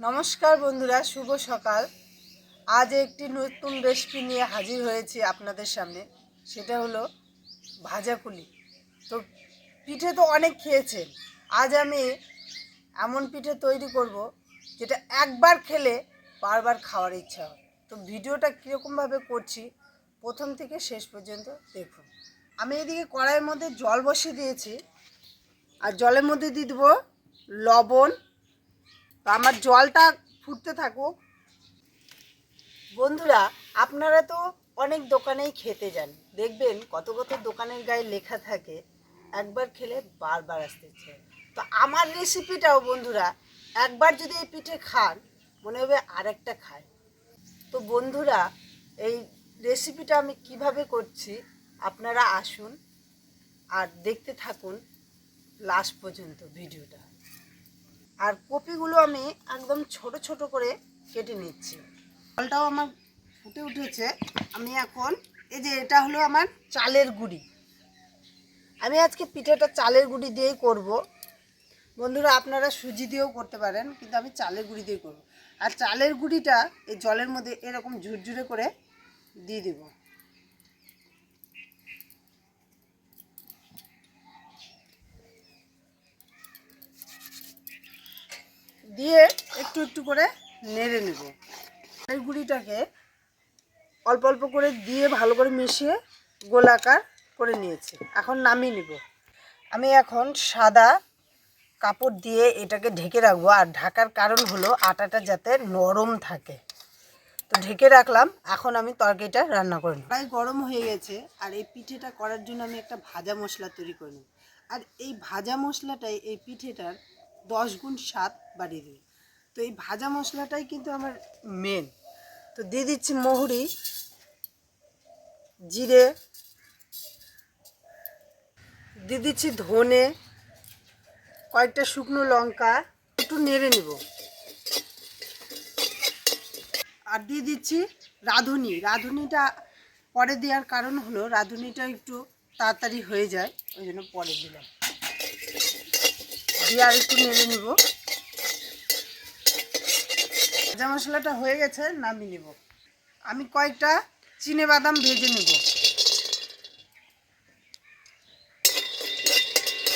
নমস্কার বন্ধুরা, শুভ সকাল। আজ একটি নতুন রেসিপি নিয়ে হাজির হয়েছি আপনাদের সামনে। সেটা হলো ভাজা পুলি। তো পিঠে তো অনেক খেয়েছেন। আজ আমি এমন পিঠে তৈরি করব যেটা একবার খেলে বারবার খাওয়ার ইচ্ছা হয়। তো ভিডিওটা কীরকমভাবে করছি, প্রথম থেকে শেষ পর্যন্ত দেখুন। আমি এদিকে কড়াইয়ের মধ্যে জল বসিয়ে দিয়েছি। আর জলের মধ্যে দিয়ে দেবো লবণ তো আমার জলটা ফুটতে থাকুক। বন্ধুরা, আপনারা তো অনেক দোকানেই খেতে যান। দেখবেন কত কত দোকানের গায়ে লেখা থাকে, একবার খেলে বারবার আসতে হয়। তো আমার রেসিপিটাও বন্ধুরা, একবার যদি এই পিঠে খান, মনে হবে আরেকটা খায়। তো বন্ধুরা, এই রেসিপিটা আমি কীভাবে করছি, আপনারা আসুন আর দেখতে থাকুন লাস্ট পর্যন্ত ভিডিওটা। আর কপিগুলো আমি একদম ছোট ছোট করে কেটে নিচ্ছি। জলটাও আমার ফুটে উঠেছে। আমি এখন, এই যে এটা হলো আমার চালের গুঁড়ি। আমি আজকে পিঠেটা চালের গুঁড়ি দিয়েই করব। বন্ধুরা, আপনারা সুজি দিয়েও করতে পারেন, কিন্তু আমি চালের গুঁড়ি দিয়ে করব। আর চালের গুঁড়িটা এই জলের মধ্যে এরকম ঝুরঝুরে করে দিয়ে দিব। দিয়ে একটু একটু করে নেড়ে নেব। এই গুঁড়িটাকে অল্প অল্প করে দিয়ে ভালো করে মিশিয়ে গোলাকার করে নিয়েছি। এখন নামিয়ে নিব। আমি এখন সাদা কাপড় দিয়ে এটাকে ঢেকে রাখব। আর ঢাকার কারণ হলো আটাটা যাতে নরম থাকে। তো ঢেকে রাখলাম। এখন আমি তরকারিটা রান্না করে প্রায় গরম হয়ে গেছে। আর এই পিঠেটা করার জন্য আমি একটা ভাজা মশলা তৈরি করে আর এই ভাজা মশলাটাই এই পিঠেটার দশ গুণ স্বাদ বাড়িয়ে দেবে তো এই ভাজা মশলাটাই কিন্তু আমার মেন তো দিয়ে দিচ্ছি মহুরি, জিরে, দিয়ে দিচ্ছি ধনে, কয়েকটা শুকনো লঙ্কা, একটু নেড়ে নিব। আর দিয়ে দিচ্ছি রাঁধুনি। রাঁধুনিটা পরে দেওয়ার কারণ হলো, রাঁধুনিটা একটু তাড়াতাড়ি হয়ে যায়, ওই জন্য পরে দিলাম। দিয়ে আর একটু নেড়ে নিব। ভাজা মশলাটা হয়ে গেছে, নামিয়ে নেব। আমি কয়েকটা চিনে বাদাম ভেজে নেব।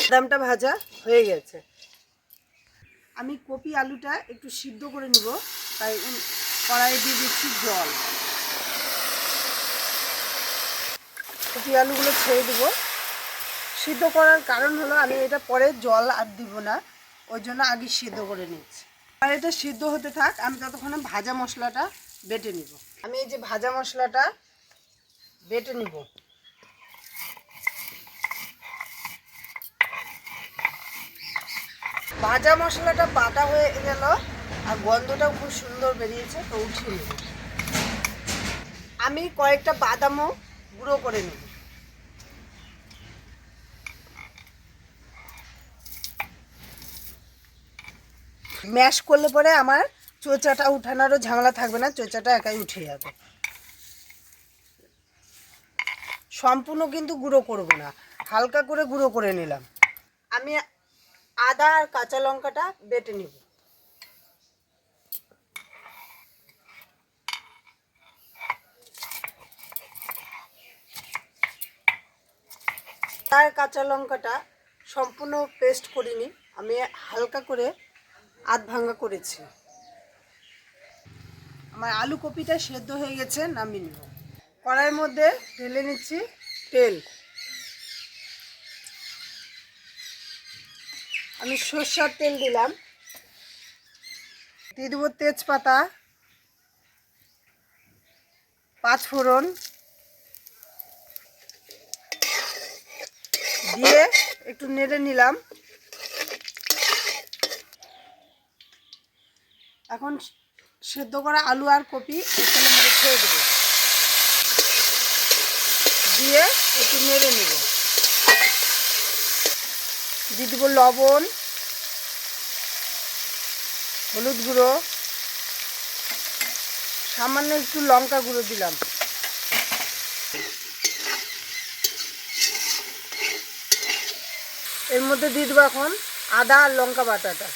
বাদামটা ভাজা হয়ে গেছে। আমি কপি আলুটা একটু সিদ্ধ করে নেব, তাই কড়াইয়ে দিয়ে দিচ্ছি জল। কপি আলুগুলো ছেড়ে দেবো। সিদ্ধ করার কারণ হলো আমি এটা পরে জল আর দিব না, ওই জন্য আগে সিদ্ধ করে নিচ্ছি। আর এটা সিদ্ধ হতে থাক, আমি ততক্ষণে ভাজা মশলাটা বেটে নিব। আমি এই যে ভাজা মশলাটা বেটে নিব। ভাজা মশলাটা বাটা হয়ে গেল, আর গন্ধটাও খুব সুন্দর বেরিয়েছে, তো উঠিয়ে নেব। আমি কয়েকটা বাদামও গুঁড়ো করে নেব। ম্যাশ করলে পরে আমার চোচাটা উঠানোরও ঝামেলা থাকবে না, চোচাটা একাই উঠে যাবে। সম্পূর্ণ কিন্তু গুঁড়ো করব না, হালকা করে গুঁড়ো করে নিলাম। আমি আদা আর কাঁচা লঙ্কাটা বেটে নিব। আর কাঁচা লঙ্কাটা সম্পূর্ণ পেস্ট করিনি, আমি হালকা করে আধ ভাঙ্গা করেছি। আমার আলু কপিটা সেদ্ধ হয়ে গেছে, নামিয়ে কড়াইয়ের মধ্যে ঢেলে নিচ্ছি তেল। আমি সর্ষার তেল দিলাম। দিয়ে দেবো তেজপাতা, পাঁচ ফোড়ন। দিয়ে একটু নেড়ে নিলাম। এখন সেদ্ধ করা আলু আর কপি এখানে মধ্যে ছেড়ে দেবো। দিয়ে একটু নেড়ে নেব। দিয়ে দেবো লবণ, হলুদ গুঁড়ো, সামান্য একটু লঙ্কা গুঁড়ো দিলাম। এর মধ্যে দিয়ে দেবো এখন আদা আর লঙ্কা বাটাটা।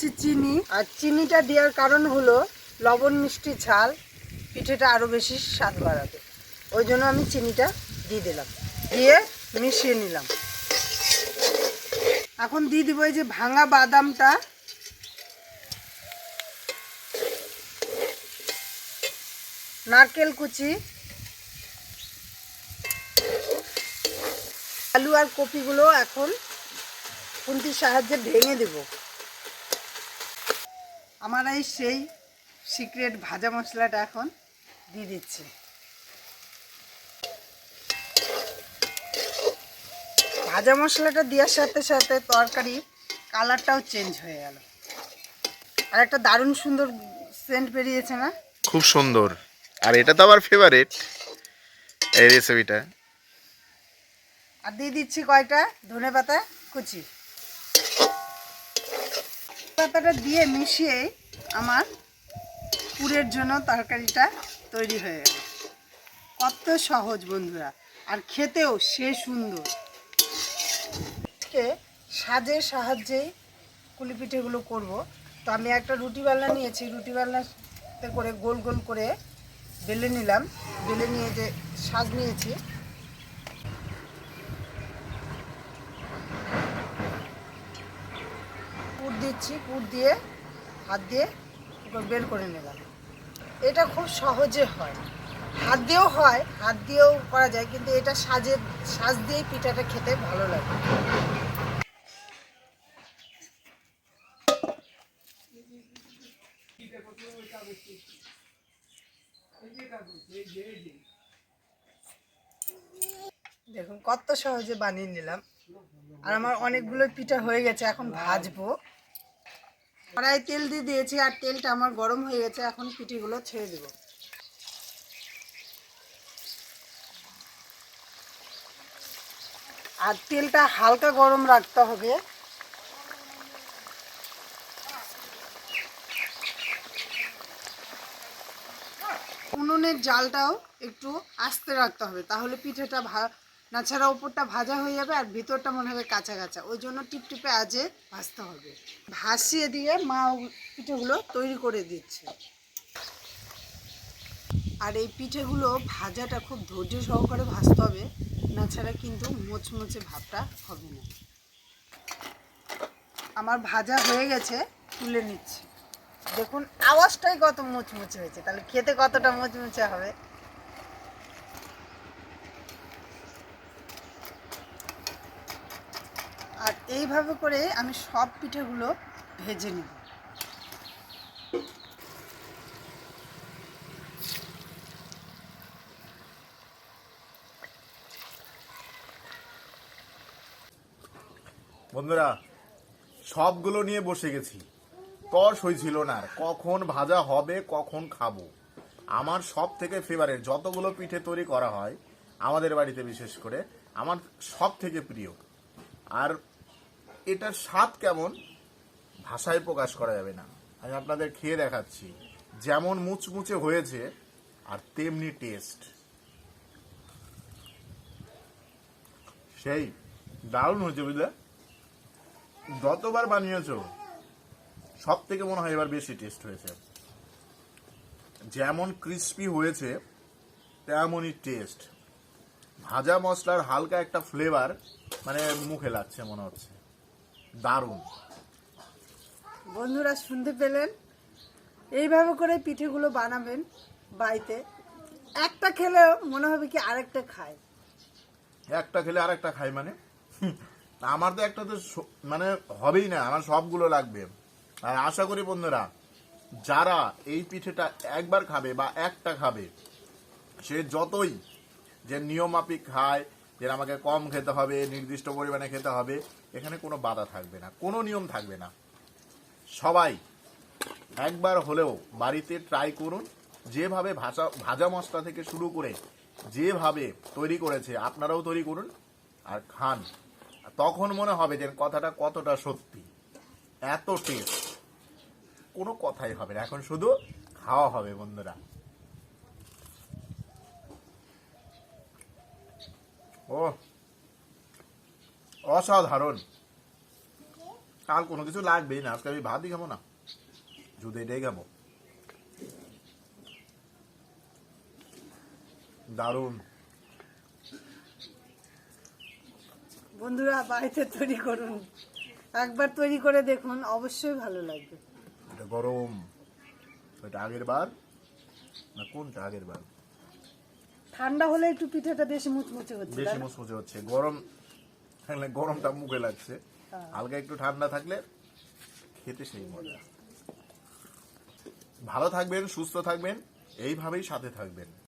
দিচ্ছি চিনি। আর চিনিটা দেওয়ার কারণ হলো লবণ, মিষ্টি, ঝাল। পিঠেটা আরও বেশি স্বাদ বাড়াবে। ওই জন্য আমি চিনিটা দিয়ে দিলাম। দিয়ে মিশিয়ে নিলাম। এখন দিয়ে দিব এই যে ভাঙা বাদামটা। নারকেল কুচি। আলু আর কপিগুলো এখন খুন্তির সাহায্যে ভেঙে দেব। আমার এই সেই সিক্রেট ভাজা মশলাটা এখন দিয়ে দিচ্ছি। ভাজা মশলাটা দেওয়ার সাথে সাথে তরকারি কালারটাও চেঞ্জ হয়ে গেল। আর একটা দারুণ সুন্দর সেন্ট বেরিয়েছে না? খুব সুন্দর। আর এটা তো আমার ফেভারিট এই রেসিপিটা আর দিয়ে দিচ্ছি কয়টা? ধনে পাতা কুচি। পাতাটা দিয়ে মিশিয়ে আমার পুরের জন্য তরকারিটা তৈরি হয়ে গেল। কত সহজ বন্ধুরা। আর খেতেও সে সুন্দর। সাজের সাহায্যেই কুলি পিঠেগুলো করব। তো আমি একটা রুটি নিয়েছি। রুটি করে গোল গোল করে বেলে নিলাম। বেলে নিয়ে যে সাজ নিয়েছি দিচ্ছি পুর দিয়ে, হাত দিয়ে বের করে নিলাম। এটা খুব সহজে হয়। হাত দিয়েও হয়, হাত দিয়েও করা যায়, কিন্তু এটা সাজের সাজ দিয়েই পিঠাটা খেতে ভালো লাগে। দেখুন, কত সহজে বানিয়ে নিলাম। আর আমার অনেকগুলো পিঠা হয়ে গেছে, এখন ভাজবো। কড়াই তেল দিয়ে দিয়েছি আর তেলটা আমার গরম হয়ে গেছে, এখন পিঠিগুলো ছেড়ে দেব। আর তেলটা হালকা গরম রাখতে হবে। উনুনের জালটাও একটু আস্তে রাখতে হবে, তাহলে পিঠেটা নাছাড়া ওপরটা ভাজা হয়ে যাবে আর ভিতরটা মনে হবে কাঁচা কাঁচা। ওই জন্য টিপটিপে আজে ভাজতে হবে। ভাসিয়ে দিয়ে মা পিঠেগুলো তৈরি করে দিচ্ছে। আর এই পিঠেগুলো ভাজাটা খুব ধৈর্য সহকারে ভাজতে হবে নাছাড়া কিন্তু মোচমোচে ভাবটা হবে না। আমার ভাজা হয়ে গেছে, তুলে নিচ্ছি। দেখুন, আওয়াজটাই কত মুচমুচে হয়েছে। তাহলে খেতে কতটা মুচমুচে হবে আর এইভাবে করে আমি সব পিঠেগুলো ভেজে নেব। বন্ধুরা, সবগুলো নিয়ে বসে গেছি। তর সই ছিল না আর কখন ভাজা হবে, কখন খাব। আমার সব থেকে ফেভারেট যতগুলো পিঠে তৈরি করা হয়, আমাদের বাড়িতে বিশেষ করে, আমার সব থেকে প্রিয়। আর এটার স্বাদ কেমন? ভাষায় প্রকাশ করা যাবে না। আমি আপনাদের খেয়ে দেখাচ্ছি। যেমন মুচমুচে হয়েছে, আর তেমনি টেস্ট সেই, দারুণ হয়েছে বুঝলে? যতবার বানিয়েছো সব থেকে মনে হয় এবার বেশি টেস্ট হয়েছে। যেমন ক্রিস্পি হয়েছে, তেমনই টেস্ট ভাজা মশলার হালকা একটা ফ্লেভার মানে মুখে লাগছে মনে হচ্ছে। দারুণ। বন্ধুরা শুনতে পেলেন? এইভাবে করে পিঠেগুলো বানাবেন বাড়িতে। একটা খেলেও মনে হবে কি আরেকটা খায়। একটা খেলে আর একটা খাই মানে? আমার তো একটা তো মানে হবেই না আমার সবগুলো লাগবে। আর আশা করি বন্ধুরা যারা এই পিঠেটা একবার খাবে বা একটা খাবে সে যতই যে নিয়মাফিক খায় যে আমাকে কম খেতে হবে নির্দিষ্ট পরিমাণে খেতে হবে এখানে কোনো বাধা থাকবে না, কোনো নিয়ম থাকবে না। সবাই একবার হলেও বাড়িতে ট্রাই করুন, যেভাবে ভাজা ভাজা মশলা থেকে শুরু করে যেভাবে তৈরি করেছে আপনারাও তৈরি করুন আর খান। তখন মনে হবে যে কথাটা কতটা সত্যি, এত টেস্ট কোনো কথাই হবে না, এখন শুধু খাওয়া হবে বন্ধুরা। ও অসাধারণ। কাল কোনো কিছু লাগবেই না আজকে আমি ভাতই খাব না। শুধু এটাই খাব। দারুণ। বন্ধুরা বাড়িতে তৈরি করুন। একবার তৈরি করে দেখুন অবশ্যই ভালো লাগবে। এটা গরম। এটা আগের বার? না কোনটা আগের বার? ঠান্ডা হলে একটু পিঠাটা বেশি মুচমুচে হচ্ছে বেশি মুচমুচে হচ্ছে। গরম থাকলে গরমটা মুখে লাগছে। হালকা একটু ঠান্ডা থাকলে খেতে সেই মজা ভালো থাকবেন, সুস্থ থাকবেন, এইভাবেই সাথে থাকবেন